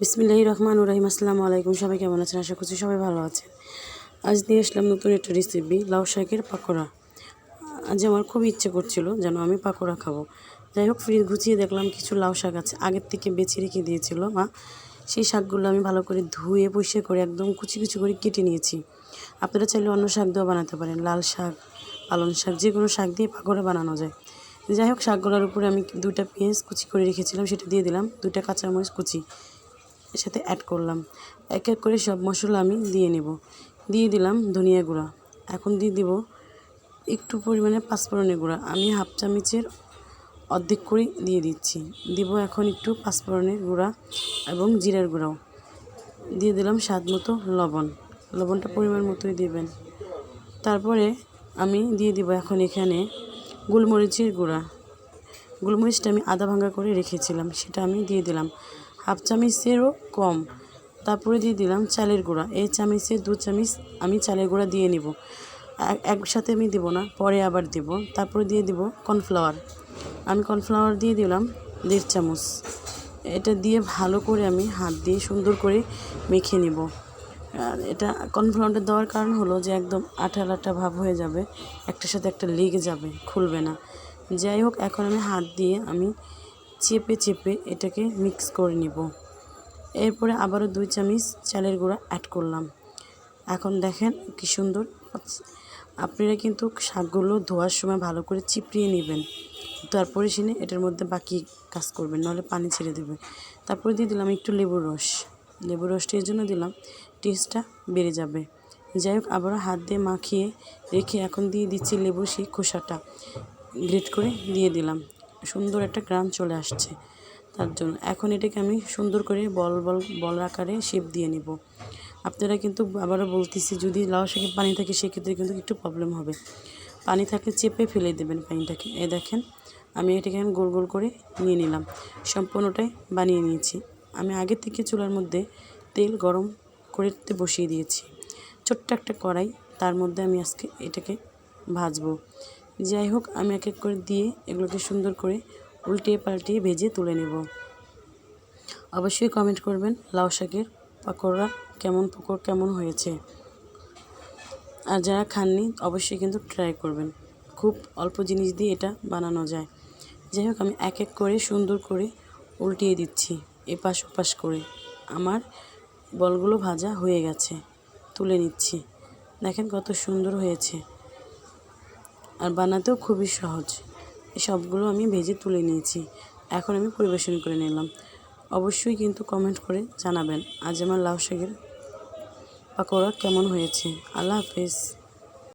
বিসমিল্লাহির রহমান রহিম, আসসালামু আলাইকুম। সবাই কেমন আছেন? আশা করছি সবাই ভালো আছেন। আজ নিয়ে আসলাম নতুন একটা রেসিপি লাউ শাকের পাকোড়া। আজ আমার খুব ইচ্ছে করছিল যেন আমি পাকোড়া খাব। যাই হোক ফ্রিজ গুছিয়ে দেখলাম কিছু লাউ শাক আছে। আগের থেকে বেছে রেখে দিয়েছিল মা। সেই শাকগুলো আমি ভালো করে ধুয়ে, পরিষ্কার করে একদম কুচি কুচি করে কেটে নিয়েছি। আপনারা চাইলে অন্য শাক দিয়েও বানাতে পারেন। লাল শাক, পালং শাক, যে কোনো শাক দিয়ে পাকোড়া বানানো যায়। যাই হোক, শাকগুলোর উপরে আমি দুইটা পেঁয়াজ কুচি করে রেখেছিলাম, সেটা দিয়ে দিলাম। দুইটা কাঁচামরিচ কুচি। এর সাথে অ্যাড করলাম। এক এক করে সব মশলা আমি দিয়ে নেব। দিয়ে দিলাম ধনিয়া গুঁড়া। এখন দিয়ে দিব একটু পরিমাণে পাঁচফোড়নের গুঁড়া। আমি হাফ চামচের অর্ধেক করে দিয়ে দিচ্ছি। দিব এখন একটু পাঁচফোড়নের গুঁড়া এবং জিরার গুঁড়াও। দিয়ে দিলাম স্বাদ মতো লবণ। লবণটা পরিমাণ মতোই দিবেন। তারপরে আমি দিয়ে দিব এখন এখানে গোলমরিচের গুঁড়া। গোলমরিচটা আমি আধা ভাঙা করে রেখেছিলাম, সেটা আমি দিয়ে দিলাম। হাফ চামিচেরও কম। তারপরে দিয়ে দিলাম চালের গুঁড়া। এই চামচে দু চামিচ আমি চালের গুঁড়া দিয়ে নিব। একসাথে আমি দেবো না, পরে আবার দেব। তারপরে দিয়ে দিব কর্নফ্লাওয়ার। আমি কর্নফ্লাওয়ার দিয়ে দিলাম দেড় চামচ। এটা দিয়ে ভালো করে আমি হাত দিয়ে সুন্দর করে মেখে নেব। এটা কর্নফ্লাওয়ারটা দেওয়ার কারণ হলো যে একদম আঠা লাটা ভাব হয়ে যাবে, একটার সাথে একটা লেগে যাবে, খুলবে না। যাই হোক, এখন আমি হাত দিয়ে আমি চেপে চেপে এটাকে মিক্স করে নিব। এরপরে আবারও দুই চামচ চালের গুঁড়া অ্যাড করলাম। এখন দেখেন কি সুন্দর আপনারা কিন্তু শাকগুলো ধোয়ার সময় ভালো করে চিপড়িয়ে নেবেন। তারপরে সিনে এটার মধ্যে বাকি কাজ করবেন, নাহলে পানি ছেড়ে দেবে তারপরে দিয়ে দিলাম একটু লেবুর রস। লেবুর রসটা এর জন্য দিলাম টেস্টটা বেড়ে যাবে। যাই হোক, আবারও হাত দিয়ে মাখিয়ে রেখে এখন দিয়ে দিচ্ছি লেবু সেই খোসাটা। গ্রেট করে দিয়ে দিলাম। সুন্দর একটা গ্রাম চলে আসছে তার জন্য। এখন এটাকে আমি সুন্দর করে বল বল বল আকারে শেপ দিয়ে নিব। আপনারা কিন্তু আবারও বলতেছি, যদি লাউ শাকে পানি থাকে, সেক্ষেত্রে কিন্তু একটু প্রবলেম হবে। পানি থাকলে চেপে ফেলে দেবেন পানিটাকে। এ দেখেন, আমি এটাকে এখন গোল গোল করে নিয়ে নিলাম। সম্পূর্ণটাই বানিয়ে নিয়েছি। আমি আগে থেকে চুলার মধ্যে তেল গরম করে বসিয়ে দিয়েছি। ছোট্ট একটা কড়াই, তার মধ্যে আমি আজকে এটাকে ভাজবো। যাই হোক, আমি এক এক করে দিয়ে এগুলোকে সুন্দর করে উল্টিয়ে পাল্টিয়ে ভেজে তুলে নেব। অবশ্যই কমেন্ট করবেন, লাউ শাকের পাকোড়া কেমন, পকোড় কেমন হয়েছে। আর যারা খাননি, অবশ্যই কিন্তু ট্রাই করবেন। খুব অল্প জিনিস দিয়ে এটা বানানো যায়। যাই হোক, আমি এক এক করে সুন্দর করে উল্টিয়ে দিচ্ছি, এপাশ ওপাশ করে। আমার বলগুলো ভাজা হয়ে গেছে, তুলে নিচ্ছি। দেখেন কত সুন্দর হয়েছে। আর বানাতেও খুবই সহজ। সবগুলো আমি ভেজে তুলে নিয়েছি। এখন আমি পরিবেশন করে নিলাম। অবশ্যই কিন্তু কমেন্ট করে জানাবেন আজ আমার লাউ শাকের পাকোড়া কেমন হয়েছে। আল্লাহ হাফেজ।